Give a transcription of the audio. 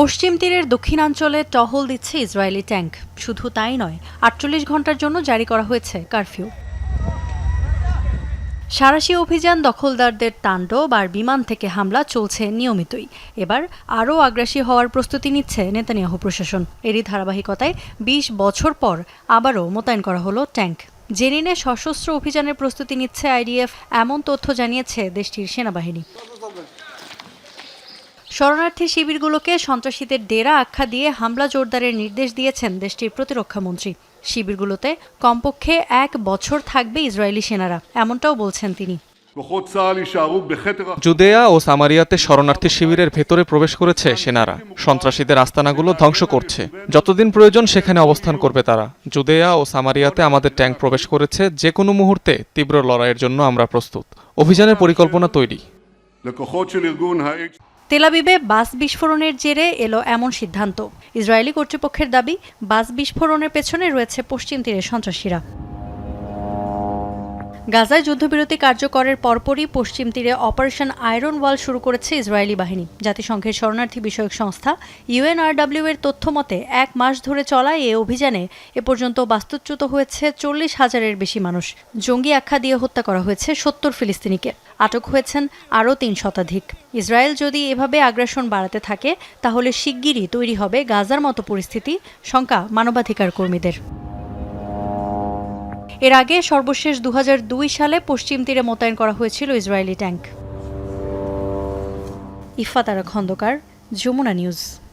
পশ্চিম তীরের দক্ষিণাঞ্চলে টহল দিচ্ছে ইসরায়েলি ট্যাঙ্ক। শুধু তাই নয়, আটচল্লিশ ঘণ্টার জন্য জারি করা হয়েছে কারফিউ। সারাশি অভিযান দখলদারদের তাণ্ডব আর বিমান থেকে হামলা চলছে নিয়মিতই। এবার আরও আগ্রাসী হওয়ার প্রস্তুতি নিচ্ছে নেতানিয়াহু প্রশাসন। এরই ধারাবাহিকতায় ২০ বছর পর আবারও মোতায়েন করা হলো ট্যাঙ্ক। জেনিনে সশস্ত্র অভিযানের প্রস্তুতি নিচ্ছে আইডিএফ, এমন তথ্য জানিয়েছে দেশটির সেনাবাহিনী। শরণার্থী শিবিরগুলোকে সন্ত্রাসীদের ডেরা আখ্যা দিয়ে হামলা জোরদারের নির্দেশ দিয়েছেন দেশটির প্রতিরক্ষামন্ত্রী শিবিরগুলোতে কমপক্ষে এক বছর থাকবে ইসরায়েলি সেনারা, এমনটাও বলছেন তিনি। জুদেয়া ও সামারিয়াতে শরণার্থী শিবিরের ভেতরে প্রবেশ করেছে সেনারা। সন্ত্রাসীদের আস্তানাগুলো ধ্বংস করছে। যতদিন প্রয়োজন সেখানে অবস্থান করবে তারা। জুদেয়া ও সামারিয়াতে আমাদের ট্যাঙ্ক প্রবেশ করেছে যে কোনো মুহূর্তে, তীব্র লড়াইয়ের জন্য আমরা প্রস্তুত। অভিযানের পরিকল্পনা তৈরি। তেলাবিবে বাস বিস্ফোরণের জেরে এলো এমন সিদ্ধান্ত। ইসরায়েলি কর্তৃপক্ষের দাবি, বাস বিস্ফোরণের পেছনে রয়েছে পশ্চিম তীরের সন্ত্রাসীরা। গাজায় যুদ্ধবিরতি কার্যকরের পরপরই পশ্চিম তীরে অপারেশন আয়রন ওয়াল শুরু করেছে ইসরায়েলি বাহিনী। জাতিসংঘের শরণার্থী বিষয়ক সংস্থা ইউএনআরডব্লিউ এর তথ্য মতে, এক মাস ধরে চলা এ অভিযানে এ পর্যন্ত বাস্তুচ্যুত হয়েছে চল্লিশ হাজারের বেশি মানুষ। জঙ্গি আখ্যা দিয়ে হত্যা করা হয়েছে সত্তর ফিলিস্তিনিকে। আটক হয়েছেন আরও তিন শতাধিক। ইসরায়েল যদি এভাবে আগ্রাসন বাড়াতে থাকে, তাহলে শিগগিরই তৈরি হবে গাজার মতো পরিস্থিতি, শঙ্কা মানবাধিকার কর্মীদের এর আগে সর্বশেষ দু হাজার দুই সালে পশ্চিম তীরে মোতায়েন করা হয়েছিল Israeli tank Ifatara Khandakar, Jamuna news.